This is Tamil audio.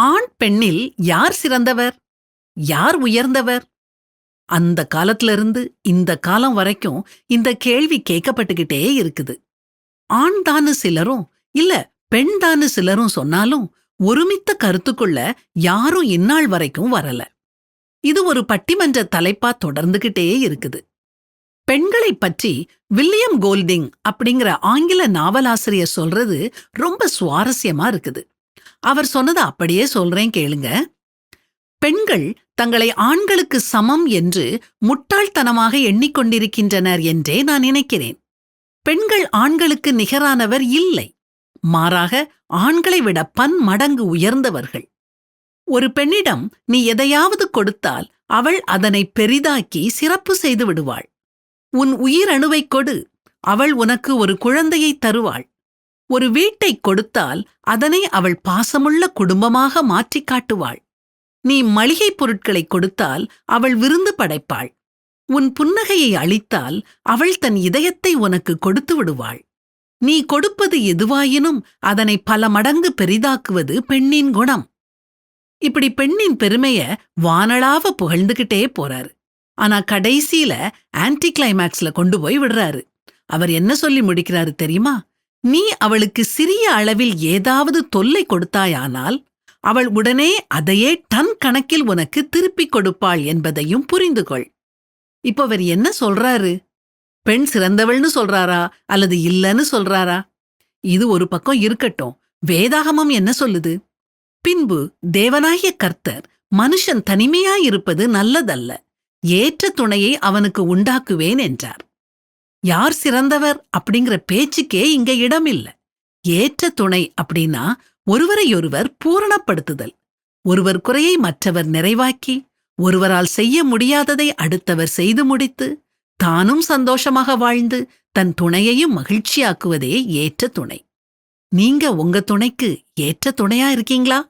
ஆண் பெண்ணில் யார் சிறந்தவர்? யார் உயர்ந்தவர்? அந்த காலத்துல இருந்து இந்த காலம் வரைக்கும் இந்த கேள்வி கேட்கப்பட்டுக்கிட்டே இருக்குது. ஆண் தானு சிலரும் இல்ல பெண் தானு சிலரும் சொன்னாலும் ஒருமித்த கருத்துக்குள்ள யாரும் இந்நாள் வரைக்கும் வரல. இது ஒரு பட்டிமன்ற தலைப்பா தொடர்ந்துகிட்டே இருக்குது. பெண்களைப் பற்றி வில்லியம் கோல்டிங் அப்படிங்கிற ஆங்கில நாவலாசிரியர் சொல்றது ரொம்ப சுவாரஸ்யமா இருக்குது. அவர் சொன்னதை அப்படியே சொல்றேன் கேளுங்க. பெண்கள் தங்களை ஆண்களுக்கு சமம் என்று முட்டாள்தனமாக எண்ணிக்கொண்டிருக்கின்றனர் என்றே நான் நினைக்கிறேன். பெண்கள் ஆண்களுக்கு நிகரானவர் இல்லை. மாறாக ஆண்களை விட பன்மடங்கு உயர்ந்தவர்கள். ஒரு பெண்ணிடம் நீ எதையாவது கொடுத்தால் அவள் அதனை பெரிதாக்கி சிறப்பு செய்து விடுவாள். உன் உயிரணுவைக் கொடு. அவள் உனக்கு ஒரு குழந்தையை தருவாள். ஒரு வீட்டைக் கொடுத்தால் அதனை அவள் பாசமுள்ள குடும்பமாக மாற்றிக் காட்டுவாள். நீ மளிகைப் பொருட்களைக் கொடுத்தால் அவள் விருந்து படைப்பாள். உன் புன்னகையை அளித்தால் அவள் தன் இதயத்தை உனக்கு கொடுத்து விடுவாள். நீ கொடுப்பது எதுவாயினும் அதனை பல மடங்கு பெரிதாக்குவது பெண்ணின் குணம். இப்படி பெண்ணின் பெருமைய வானளாவ புகழ்ந்துகிட்டே போறாரு. ஆனா கடைசியில ஆன்டி கிளைமேக்ஸ்ல கொண்டு போய் விடுறாரு. அவர் என்ன சொல்லி முடிக்கிறாரு தெரியுமா? நீ அவளுக்கு சிறிய அளவில் ஏதாவது தொல்லை கொடுத்தாயானால் அவள் உடனே அதையே டன் கணக்கில் உனக்கு திருப்பிக் கொடுப்பாள் என்பதையும் புரிந்து கொள் இப்போ அவர் என்ன சொல்றாரு? பெண் சிறந்தவள்னு சொல்றாரா? அல்லது இல்லன்னு சொல்றாரா? இது ஒரு பக்கம் இருக்கட்டும். வேதாகமம் என்ன சொல்லுது? பின்பு தேவனாகிய கர்த்தர் மனுஷன் தனிமையாயிருப்பது நல்லதல்ல. ஏற்ற துணையை அவனுக்கு உண்டாக்குவேன் என்றார். யார் சிறந்தவர் அப்படிங்கிற பேச்சுக்கே இங்க இடமில்ல. ஏற்ற துணை அப்படின்னா ஒருவரையொருவர் பூரணப்படுத்துதல். ஒருவர் குறையை மற்றவர் நிறைவாக்கி ஒருவரால் செய்ய முடியாததை அடுத்தவர் செய்து முடித்து தானும் சந்தோஷமாக வாழ்ந்து தன் துணையையும் மகிழ்ச்சியாக்குவதே ஏற்ற துணை. நீங்க உங்க துணைக்கு ஏற்ற துணையா இருக்கீங்களா?